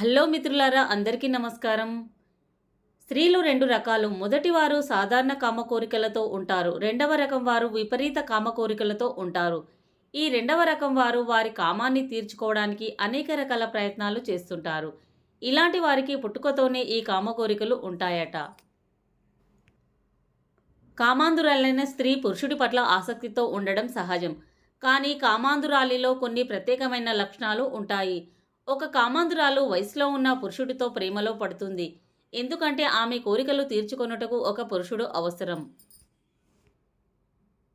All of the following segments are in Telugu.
హలో మిత్రులారా అందరికీ నమస్కారం. స్త్రీలు రెండు రకాలు. మొదటి వారు సాధారణ కామ కోరికలతో ఉంటారు. రెండవ రకం వారు విపరీత కామ కోరికలతో ఉంటారు. ఈ రెండవ రకం వారు వారి కామాన్ని తీర్చుకోవడానికి అనేక రకాల ప్రయత్నాలు చేస్తుంటారు. ఇలాంటి వారికి పుట్టుకతోనే ఈ కామ కోరికలు ఉంటాయట. కామాంధురాలైన స్త్రీ పురుషుడి పట్ల ఆసక్తితో ఉండడం సహజం. కానీ కామాంధురాలిలో కొన్ని ప్రత్యేకమైన లక్షణాలు ఉంటాయి. ఒక కామాంధురాలు వయసులో ఉన్న పురుషుడితో ప్రేమలో పడుతుంది. ఎందుకంటే ఆమె కోరికలు తీర్చుకొనుటకు ఒక పురుషుడు అవసరం.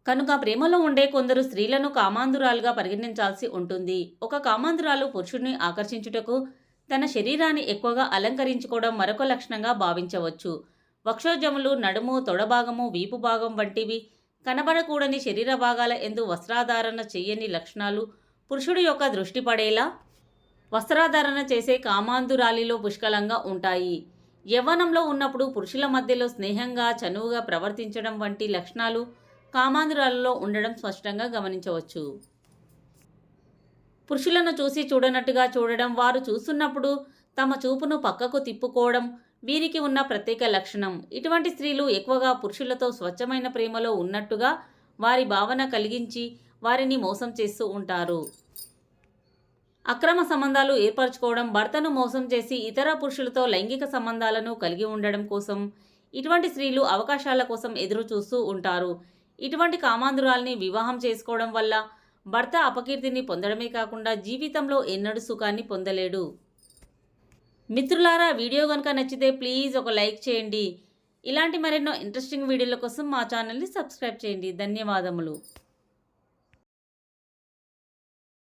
కనుక ప్రేమలో ఉండే కొందరు స్త్రీలను కామాంధురాలుగా పరిగణించాల్సి ఉంటుంది. ఒక కామాంధురాలు పురుషుడిని ఆకర్షించుటకు తన శరీరాన్ని ఎక్కువగా అలంకరించుకోవడం మరొక లక్షణంగా భావించవచ్చు. వక్షోజములు నడుము తొడభాగము వీపు భాగం వంటివి కనబడకూడని శరీర భాగాల ఎందు వస్త్రాధారణ చేయని లక్షణాలు పురుషుడి యొక్క దృష్టి పడేలా వస్త్రాధారణ చేసే కామాంధురాలిలో పుష్కలంగా ఉంటాయి. యవ్వనంలో ఉన్నప్పుడు పురుషుల మధ్యలో స్నేహంగా చనువుగా ప్రవర్తించడం వంటి లక్షణాలు కామాంధురాలలో ఉండడం స్పష్టంగా గమనించవచ్చు. పురుషులను చూసి చూడనట్టుగా చూడడం వారు చూస్తున్నప్పుడు తమ చూపును పక్కకు తిప్పుకోవడం వీరికి ఉన్న ప్రత్యేక లక్షణం. ఇటువంటి స్త్రీలు ఎక్కువగా పురుషులతో స్వచ్ఛమైన ప్రేమలో ఉన్నట్టుగా వారి భావన కలిగించి వారిని మోసం చేస్తూ ఉంటారు. అక్రమ సంబంధాలు ఏర్పరచుకోవడం భర్తను మోసం చేసి ఇతర పురుషులతో లైంగిక సంబంధాలను కలిగి ఉండడం కోసం ఇటువంటి స్త్రీలు అవకాశాల కోసం ఎదురు చూస్తూ ఉంటారు. ఇటువంటి కామాంధురాల్ని వివాహం చేసుకోవడం వల్ల భర్త అపకీర్తిని పొందడమే కాకుండా జీవితంలో ఎన్నడూ సుఖాన్ని పొందలేడు. మిత్రులారా వీడియో కనుక నచ్చితే ప్లీజ్ ఒక లైక్ చేయండి. ఇలాంటి మరెన్నో ఇంట్రెస్టింగ్ వీడియోల కోసం మా ఛానల్ని సబ్స్క్రైబ్ చేయండి. ధన్యవాదములు.